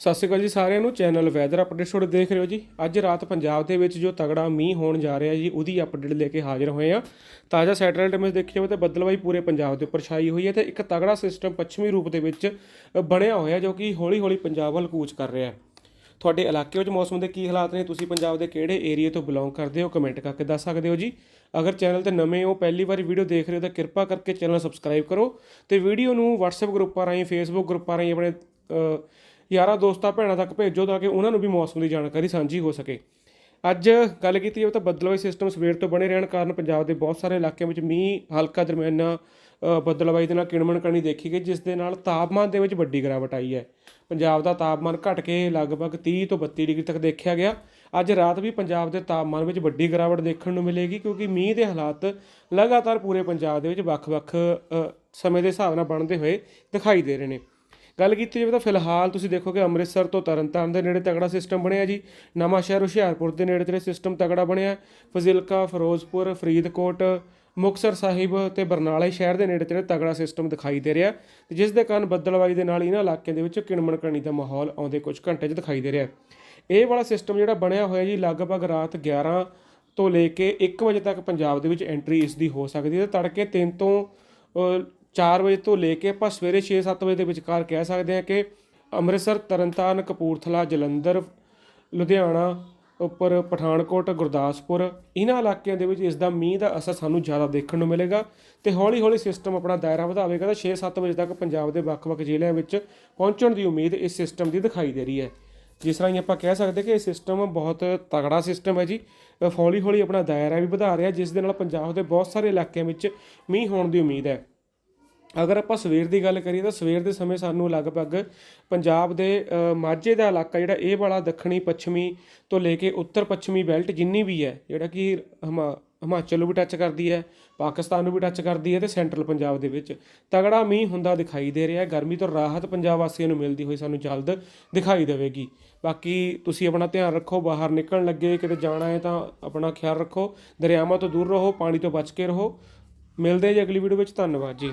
ਸਤਿ ਸ਼੍ਰੀ ਅਕਾਲ ਜੀ ਸਾਰਿਆਂ ਨੂੰ, ਚੈਨਲ ਵੈਦਰ ਅਪਡੇਟ ਸ਼ੋਡ ਦੇਖ ਰਹੇ ਹੋ ਜੀ। ਅੱਜ ਰਾਤ ਪੰਜਾਬ ਦੇ ਵਿੱਚ ਜੋ ਤਗੜਾ ਮੀਂਹ ਹੋਣ ਜਾ ਰਿਹਾ ਜੀ, ਉਹਦੀ ਅਪਡੇਟ ਲੈ ਕੇ ਹਾਜ਼ਰ ਹੋਏ ਆ ਤਾਜ਼ਾ ਸੈਟੇਲਾਈਟ ਇਮੇਜ ਦੇਖੀ ਜਾਵੇ ਤਾਂ ਬੱਦਲਵਾਈ ਪੂਰੇ ਪੰਜਾਬ ਦੇ ਉੱਪਰ ਛਾਈ ਹੋਈ ਹੈ ਤੇ ਇੱਕ ਤਗੜਾ ਸਿਸਟਮ ਪੱਛਮੀ ਰੂਪ ਦੇ ਵਿੱਚ ਬਣਿਆ ਹੋਇਆ ਜੋ ਕਿ ਹੌਲੀ-ਹੌਲੀ ਪੰਜਾਬ ਵੱਲ ਕੂਚ ਕਰ ਰਿਹਾ ਹੈ। ਤੁਹਾਡੇ ਇਲਾਕੇ ਵਿੱਚ ਮੌਸਮ ਦੇ ਕੀ ਹਾਲਾਤ ਨੇ? ਤੁਸੀਂ ਪੰਜਾਬ ਦੇ ਕਿਹੜੇ ਏਰੀਆ ਤੋਂ ਬਿਲੋਂਗ ਕਰਦੇ ਹੋ? ਕਮੈਂਟ ਕਰਕੇ ਦੱਸ ਸਕਦੇ ਹੋ ਜੀ। ਅਗਰ ਚੈਨਲ ਤੇ ਨਵੇਂ ਹੋ, ਪਹਿਲੀ ਵਾਰੀ ਵੀਡੀਓ ਦੇਖ ਰਹੇ ਹੋ ਤਾਂ ਕਿਰਪਾ ਕਰਕੇ ਚੈਨਲ ਸਬਸਕ੍ਰਾਈਬ ਕਰੋ ਤੇ ਵੀਡੀਓ ਨੂੰ WhatsApp ਗਰੁੱਪਾਂ ਰਾਹੀਂ, Facebook ਗਰੁੱਪਾਂ ਰਾਹੀਂ ਆਪਣੇ ਯਾਰਾਂ ਦੋਸਤਾਂ ਭੈਣਾਂ ਤੱਕ ਭੇਜੋ ਤਾਂ ਕਿ ਉਹਨਾਂ ਨੂੰ ਵੀ ਮੌਸਮ ਦੀ ਜਾਣਕਾਰੀ ਸਾਂਝੀ ਹੋ ਸਕੇ। ਅੱਜ ਗੱਲ ਕੀਤੀ ਜਾਵੇ ਤਾਂ ਬੱਦਲਵਾਈ ਸਿਸਟਮ ਸਵੇਰ ਤੋਂ ਬਣੇ ਰਹਿਣ ਕਾਰਨ ਪੰਜਾਬ ਦੇ ਬਹੁਤ ਸਾਰੇ ਇਲਾਕਿਆਂ ਵਿੱਚ ਮੀਂਹ ਹਲਕਾ ਦਰਮਿਆਨਾ ਅ, ਬੱਦਲਵਾਈ ਦੇ ਨਾਲ ਕਿਣਮਣ ਕਣੀ ਦੇਖੀ ਗਈ ਜਿਸ ਦੇ ਨਾਲ ਤਾਪਮਾਨ ਦੇ ਵਿੱਚ ਵੱਡੀ ਗਿਰਾਵਟ ਆਈ ਹੈ। ਪੰਜਾਬ ਦਾ ਤਾਪਮਾਨ ਘਟ ਕੇ ਲਗਭਗ 30 ਤੋਂ 32 ਡਿਗਰੀ ਤੱਕ ਦੇਖਿਆ ਗਿਆ। ਅੱਜ ਰਾਤ ਵੀ ਪੰਜਾਬ ਦੇ ਤਾਪਮਾਨ ਵਿੱਚ ਵੱਡੀ ਗਿਰਾਵਟ ਦੇਖਣ ਨੂੰ ਮਿਲੇਗੀ ਕਿਉਂਕਿ ਮੀਂਹ ਦੇ ਹਾਲਾਤ ਲਗਾਤਾਰ ਪੂਰੇ ਪੰਜਾਬ ਦੇ ਵਿੱਚ ਵੱਖ-ਵੱਖ ਸਮੇਂ ਦੇ ਹਿਸਾਬ ਨਾਲ ਬਣਦੇ ਹੋਏ ਦਿਖਾਈ ਦੇ ਰਹੇ ਨੇ। ਗੱਲ ਕੀਤੀ ਜਾਵੇ ਤਾਂ ਫਿਲਹਾਲ ਤੁਸੀਂ ਦੇਖੋਗੇ ਅੰਮ੍ਰਿਤਸਰ ਤੋਂ ਤਰਨਤਾਰਨ ਦੇ ਨੇੜੇ ਤਗੜਾ ਸਿਸਟਮ ਬਣਿਆ ਜੀ। ਨਵਾਂ ਸ਼ਹਿਰ ਹੁਸ਼ਿਆਰਪੁਰ ਦੇ ਨੇੜੇ ਤੇੜੇ ਸਿਸਟਮ ਤਗੜਾ ਬਣਿਆ। ਫਜ਼ਿਲਕਾ, ਫਿਰੋਜ਼ਪੁਰ, ਫਰੀਦਕੋਟ, ਮੁਕਤਸਰ ਸਾਹਿਬ ਤੇ ਬਰਨਾਲੇ ਸ਼ਹਿਰ ਦੇ ਨੇੜੇ ਤੇੜੇ ਤਗੜਾ ਸਿਸਟਮ ਦਿਖਾਈ ਦੇ ਰਿਹਾ। ਤੇ ਜਿਸ ਦੇ ਕਾਰਨ ਬੱਦਲਵਾਈ ਦੇ ਨਾਲ ਇਹਨਾਂ ਇਲਾਕਿਆਂ ਦੇ ਵਿੱਚ ਕਿਣਮਣ ਕਰਨੀ ਦਾ ਮਾਹੌਲ ਆਉਂਦੇ ਕੁਝ ਘੰਟੇ 'ਚ ਦਿਖਾਈ ਦੇ ਰਿਹਾ। ਇਹ ਵਾਲਾ ਸਿਸਟਮ ਜਿਹੜਾ ਬਣਿਆ ਹੋਇਆ ਜੀ, ਲਗਭਗ ਰਾਤ 11 ਤੋਂ ਲੈ ਕੇ 1 ਵਜੇ ਤੱਕ ਪੰਜਾਬ ਦੇ ਵਿੱਚ ਐਂਟਰੀ ਇਸ ਦੀ ਹੋ ਸਕਦੀ ਹੈ। ਤੇ ਤੜਕੇ 3 ਤੋਂ 4 ਵਜੇ ਤੋਂ ਲੈ ਕੇ ਆਪਾਂ ਸਵੇਰੇ 6-7 ਵਜੇ ਦੇ ਵਿਚਕਾਰ ਕਹਿ ਸਕਦੇ ਹਾਂ ਕਿ ਅੰਮ੍ਰਿਤਸਰ, ਤਰਨਤਾਰਨ, ਕਪੂਰਥਲਾ, ਜਲੰਧਰ, ਲੁਧਿਆਣਾ, ਉੱਪਰ ਪਠਾਨਕੋਟ, ਗੁਰਦਾਸਪੁਰ, ਇਹਨਾਂ ਇਲਾਕਿਆਂ ਦੇ ਵਿੱਚ ਇਸ ਦਾ ਮੀਂਹ ਦਾ ਅਸਰ ਸਾਨੂੰ ਜ਼ਿਆਦਾ ਦੇਖਣ ਨੂੰ ਮਿਲੇਗਾ ਤੇ ਹੌਲੀ-ਹੌਲੀ ਸਿਸਟਮ ਆਪਣਾ ਦਾਇਰਾ ਵਧਾਵੇਗਾ ਤਾਂ 6-7 ਵਜੇ ਤੱਕ ਪੰਜਾਬ ਦੇ ਵੱਖ-ਵੱਖ ਜ਼ਿਲ੍ਹਿਆਂ ਵਿੱਚ ਪਹੁੰਚਣ ਦੀ ਉਮੀਦ ਇਸ ਸਿਸਟਮ ਦੀ ਦਿਖਾਈ ਦੇ ਰਹੀ ਹੈ। ਜਿਸ ਤਰ੍ਹਾਂ ਹੀ ਆਪਾਂ ਕਹਿ ਸਕਦੇ ਕਿ ਇਹ ਸਿਸਟਮ ਬਹੁਤ ਤਗੜਾ ਸਿਸਟਮ ਹੈ ਜੀ। ਹੌਲੀ-ਹੌਲੀ ਆਪਣਾ ਦਾਇਰਾ ਵੀ ਵਧਾ ਰਿਹਾ, ਜਿਸ ਦੇ ਨਾਲ ਪੰਜਾਬ ਦੇ ਬਹੁਤ ਸਾਰੇ ਇਲਾਕਿਆਂ ਵਿੱਚ ਮੀਂਹ ਹੋਣ ਦੀ ਉਮੀਦ ਹੈ। ਅਗਰ ਆਪਾਂ ਸਵੇਰ ਦੀ ਗੱਲ ਕਰੀਏ ਤਾਂ ਸਵੇਰ ਦੇ ਸਮੇਂ ਸਾਨੂੰ ਲਗਭਗ ਪੰਜਾਬ ਦੇ ਮਾਝੇ ਦਾ ਇਲਾਕਾ ਜਿਹੜਾ ਇਹ ਵਾਲਾ ਦੱਖਣੀ, ਪੱਛਮੀ ਤੋਂ ਲੈ ਕੇ ਉੱਤਰ ਪੱਛਮੀ ਬੈਲਟ ਜਿੰਨੀ ਵੀ ਹੈ, ਜਿਹੜਾ ਕਿ ਹਿਮਾ, ਹਿਮਾਚਲ ਨੂੰ ਵੀ ਟੱਚ ਕਰਦੀ ਹੈ, ਪਾਕਿਸਤਾਨ ਨੂੰ ਵੀ ਟੱਚ ਕਰਦੀ ਹੈ ਤੇ ਸੈਂਟਰਲ ਪੰਜਾਬ ਦੇ ਵਿੱਚ ਤਗੜਾ ਮੀਂਹ ਹੁੰਦਾ ਦਿਖਾਈ ਦੇ ਰਿਹਾ ਹੈ। ਗਰਮੀ ਤੋਂ ਰਾਹਤ ਪੰਜਾਬ ਵਾਸੀਆਂ ਨੂੰ ਮਿਲਦੀ ਹੋਈ ਸਾਨੂੰ ਜਲਦ ਦਿਖਾਈ ਦੇਵੇਗੀ। ਬਾਕੀ ਤੁਸੀਂ ਆਪਣਾ ਧਿਆਨ ਰੱਖੋ, ਬਾਹਰ ਨਿਕਲਣ ਲੱਗੇ ਕਿਤੇ ਜਾਣਾ ਹੈ ਤਾਂ ਆਪਣਾ ਖਿਆਲ ਰੱਖੋ, ਦਰਿਆਵਾਂ ਤੋਂ ਦੂਰ ਰਹੋ, ਪਾਣੀ ਤੋਂ ਬਚ ਕੇ ਰਹੋ। ਮਿਲਦੇ ਜੀ ਅਗਲੀ ਵੀਡੀਓ ਵਿੱਚ, ਧੰਨਵਾਦ ਜੀ।